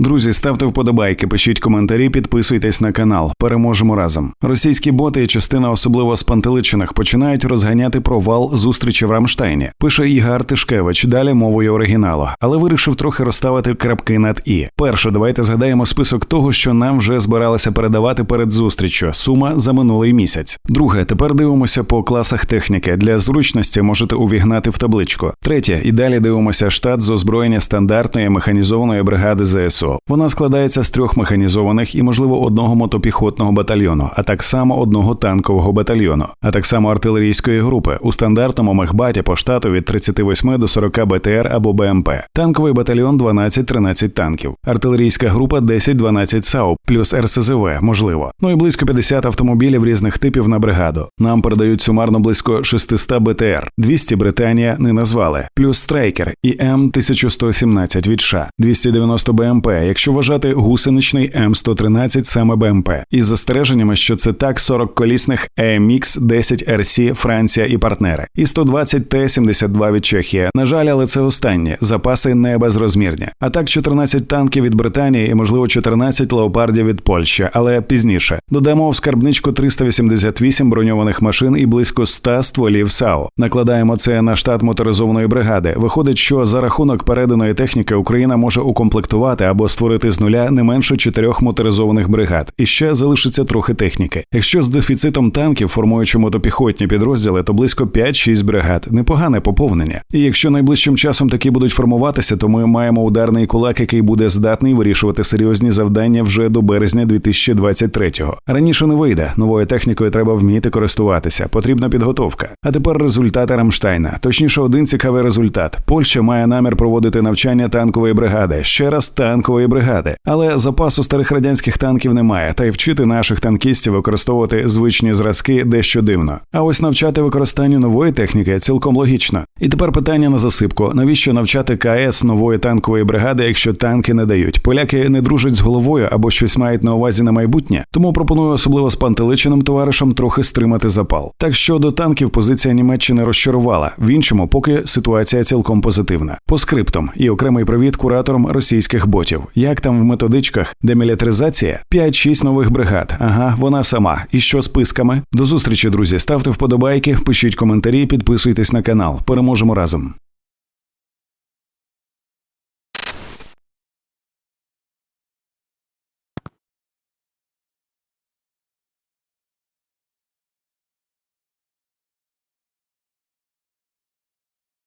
Друзі, ставте вподобайки, пишіть коментарі, підписуйтесь на канал. Переможемо разом. Російські боти і частина особливо спантеличених починають розганяти провал зустрічі в Рамштайні. Пише Ігор Тишкевич, далі мовою оригіналу, але вирішив трохи розставити крапки над і. Перше, давайте згадаємо список того, що нам вже збиралися передавати перед зустріччю. Сума за минулий місяць. Друге, тепер дивимося по класах техніки. Для зручності можете увігнати в табличку. Третє, і далі дивимося штат з озброєння стандартної механізованої бригади ЗСУ. Вона складається з трьох механізованих і, можливо, одного мотопіхотного батальйону, а так само одного танкового батальйону, а так само артилерійської групи у стандартному мехбаті по штату від 38 до 40 БТР або БМП. Танковий батальйон 12-13 танків, артилерійська група 10-12 САУ, плюс РСЗВ, можливо. Ну і близько 50 автомобілів різних типів на бригаду. Нам передають сумарно близько 600 БТР, 200 Британія не назвали, плюс страйкер і М 1117 від США, 290 БМП, якщо вважати гусеничний М113 саме БМП, із застереженнями, що це так 40 колісних EMX 10 RC Франція і партнери, і 120 Т-72 від Чехії. На жаль, але це останні запаси не безрозмірні. А так 14 танків від Британії і можливо 14 леопардів від Польщі, але пізніше додамо в скарбничку 388 броньованих машин і близько 100 стволів САУ. Накладаємо це на штат моторизованої бригади. Виходить, що за рахунок переданої техніки Україна може укомплектувати або створити з нуля не менше чотирьох моторизованих бригад, і ще залишиться трохи техніки. Якщо з дефіцитом танків, формуючи мотопіхотні підрозділи, то близько 5-6 бригад. Непогане поповнення. І якщо найближчим часом такі будуть формуватися, то ми маємо ударний кулак, який буде здатний вирішувати серйозні завдання вже до березня 2023-го. Раніше не вийде. Новою технікою треба вміти користуватися. Потрібна підготовка. А тепер результати Рамштайна. Точніше, один цікавий результат. Польща має намір проводити навчання танкової бригади. Ще раз танкової бригади. Але запасу старих радянських танків немає, та й вчити наших танкістів використовувати звичні зразки дещо дивно. А ось навчати використанню нової техніки цілком логічно. І тепер питання на засипку: навіщо навчати КС нової танкової бригади, якщо танки не дають? Поляки не дружать з головою або щось мають на увазі на майбутнє. Тому пропоную особливо з пантеличеним товаришем трохи стримати запал. Так що до танків позиція Німеччини розчарувала. В іншому, поки ситуація цілком позитивна. По скриптам і окремий привіт кураторам російських ботів. Як там в методичках демілітаризація? 5-6 нових бригад. Ага, вона сама. І що списками? До зустрічі, друзі. Ставте вподобайки, пишіть коментарі, підписуйтесь на канал. Переможемо разом.